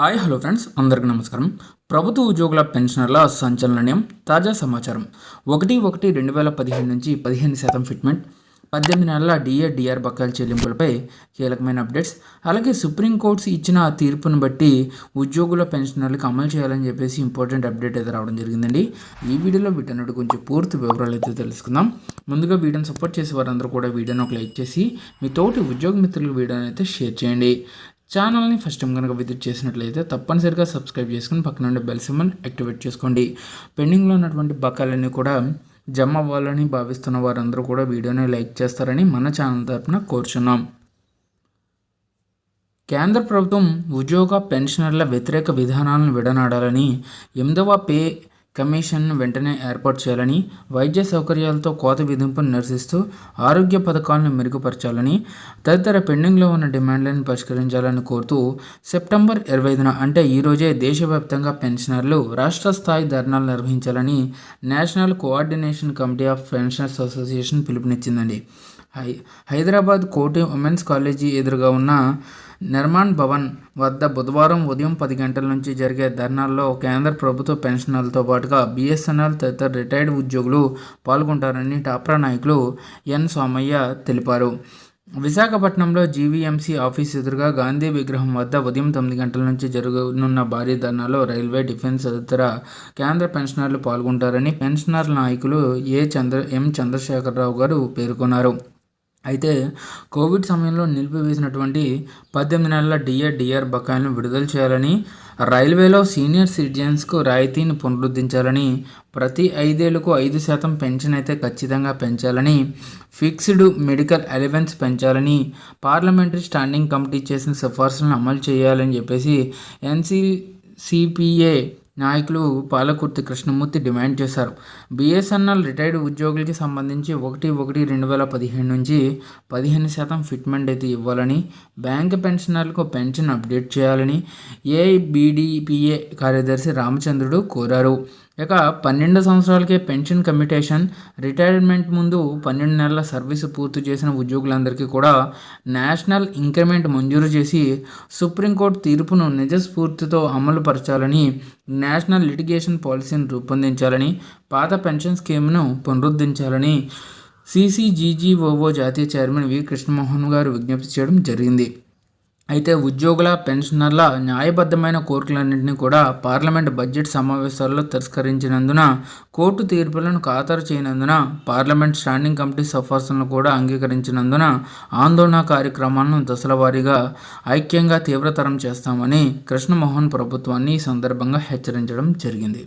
Hi hello friends. అందరికీ నమస్కారం. ప్రభుత్వ ఉద్యోగుల పెన్షనర్ల సంచలనం తాజా సమాచారం. ఒకటి ఒకటి రెండు వేల పదిహేను నుంచి పదిహేను శాతం ఫిట్మెంట్ పద్దెనిమిది నెలల డిఏ డిఆర్ బకాయిల చెల్లింపులపై కీలకమైన అప్డేట్స్. అలాగే సుప్రీంకోర్టు ఇచ్చిన తీర్పును బట్టి ఉద్యోగుల పెన్షనర్లకు అమలు చేయాలని చెప్పేసి ఇంపార్టెంట్ అప్డేట్ అయితే రావడం జరిగిందండి. ఈ వీడియోలో వీటన్నిటి గురించి పూర్తి వివరాలు అయితే తెలుసుకుందాం. ముందుగా వీడియోని సపోర్ట్ చేసే వారందరూ కూడా వీడియోని ఒక లైక్ చేసి మీ తోటి ఉద్యోగ మిత్రులకు వీడియోని అయితే షేర్ చేయండి. ఛానల్ని ఫస్ట్ టైం కనుక విజిట్ చేసినట్లయితే తప్పనిసరిగా సబ్స్క్రైబ్ చేసుకుని పక్కన ఉండే బెల్ సింబల్ యాక్టివేట్ చేసుకోండి. పెండింగ్లో ఉన్నటువంటి బకాలన్నీ కూడా జమ అవ్వాలని భావిస్తున్న వారందరూ కూడా వీడియోని లైక్ చేస్తారని మన ఛానల్ తరఫున కోరుచున్నాం. కేంద్ర ప్రభుత్వం ఉద్యోగ పెన్షనర్ల వ్యతిరేక విధానాలను విడనాడాలని ఎనిమిదవ పే కమిషన్ వెంటనే ఏర్పాటు చేయాలని వైద్య సౌకర్యాలతో కోత విధింపును నిరసిస్తూ ఆరోగ్య పథకాలను మెరుగుపరచాలని తదితర పెండింగ్లో ఉన్న డిమాండ్లను పరిష్కరించాలని కోరుతూ సెప్టెంబర్ ఇరవై ఐదున అంటే ఈరోజే దేశవ్యాప్తంగా పెన్షనర్లు రాష్ట్ర స్థాయి ధర్నాలు నిర్వహించాలని national coordination committee of pensioners association పిలుపునిచ్చిందండి. హై హైదరాబాద్ కోటి ఉమెన్స్ కాలేజీ ఎదురుగా ఉన్న నిర్మాణ్ భవన్ వద్ద బుధవారం ఉదయం పది గంటల నుంచి జరిగే ధర్నాల్లో కేంద్ర ప్రభుత్వ పెన్షనర్లతో పాటుగా బీఎస్ఎన్ఎల్ తదితర రిటైర్డ్ ఉద్యోగులు పాల్గొంటారని టాప్రా నాయకులు ఎన్ సోమయ్య తెలిపారు. విశాఖపట్నంలో జీవీఎంసీ ఆఫీస్ ఎదురుగా గాంధీ విగ్రహం వద్ద ఉదయం తొమ్మిది గంటల నుంచి జరగనున్న భారీ ధర్నాలో రైల్వే డిఫెన్స్ తదితర కేంద్ర పెన్షనర్లు పాల్గొంటారని పెన్షనర్ నాయకులు ఏ చంద్ర ఎం చంద్రశేఖరరావు గారు పేర్కొన్నారు. అయితే కోవిడ్ సమయంలో నిలిపివేసినటువంటి పద్దెనిమిది నెలల డిఏ డిఆర్ బకాయిలను విడుదల చేయాలని రైల్వేలో సీనియర్ సిటిజన్స్కు రాయితీని పునరుద్ధరించాలని ప్రతి ఐదేళ్ళకు ఐదు శాతం పెన్షన్ అయితే ఖచ్చితంగా పెంచాలని ఫిక్స్డ్ మెడికల్ అలవెన్స్ పెంచాలని పార్లమెంటరీ స్టాండింగ్ కమిటీ చేసిన సిఫార్సులను అమలు చేయాలని చెప్పేసి ఎన్సీసీపీఏ నాయకులు పాలకుర్తి కృష్ణమూర్తి డిమాండ్ చేశారు. బిఎస్ఎన్ఎల్ రిటైర్డ్ ఉద్యోగులకి సంబంధించి ఒకటి ఒకటి రెండు వేల పదిహేను నుంచి పదిహేను శాతం ఫిట్మెంట్ అయితే ఇవ్వాలని బ్యాంక్ పెన్షనర్లకు పెన్షన్ అప్డేట్ చేయాలని ఏబిడిపిఏ కార్యదర్శి రామచంద్రుడు కోరారు. ఇక పన్నెండు సంవత్సరాలకే పెన్షన్ కమిటేషన్ రిటైర్మెంట్ ముందు పన్నెండు నెలల సర్వీసు పూర్తి చేసిన ఉద్యోగులందరికీ కూడా నేషనల్ ఇంక్రిమెంట్ మంజూరు చేసి సుప్రీంకోర్టు తీర్పును నిజస్ఫూర్తితో అమలు పరచాలని నేషనల్ లిటిగేషన్ పాలసీని రూపొందించాలని పాత పెన్షన్ స్కీమ్ను పునరుద్ధరించాలని సీసీజీజీఓఓ జాతీయ చైర్మన్ వి కృష్ణమోహన్ గారు విజ్ఞప్తి చేయడం జరిగింది. అయితే ఉద్యోగుల పెన్షనర్ల న్యాయబద్ధమైన కోరికలన్నింటినీ కూడా పార్లమెంట్ బడ్జెట్ సమావేశాల్లో తిరస్కరించినందున కోర్టు తీర్పులను ఖాతరు చేయనందున పార్లమెంట్ స్టాండింగ్ కమిటీ సిఫార్సులను కూడా అంగీకరించినందున ఆందోళన కార్యక్రమాలను దశల వారీగా ఐక్యంగా తీవ్రతరం చేస్తామని కృష్ణమోహన్ ప్రభుత్వాన్ని ఈ సందర్భంగా హెచ్చరించడం జరిగింది.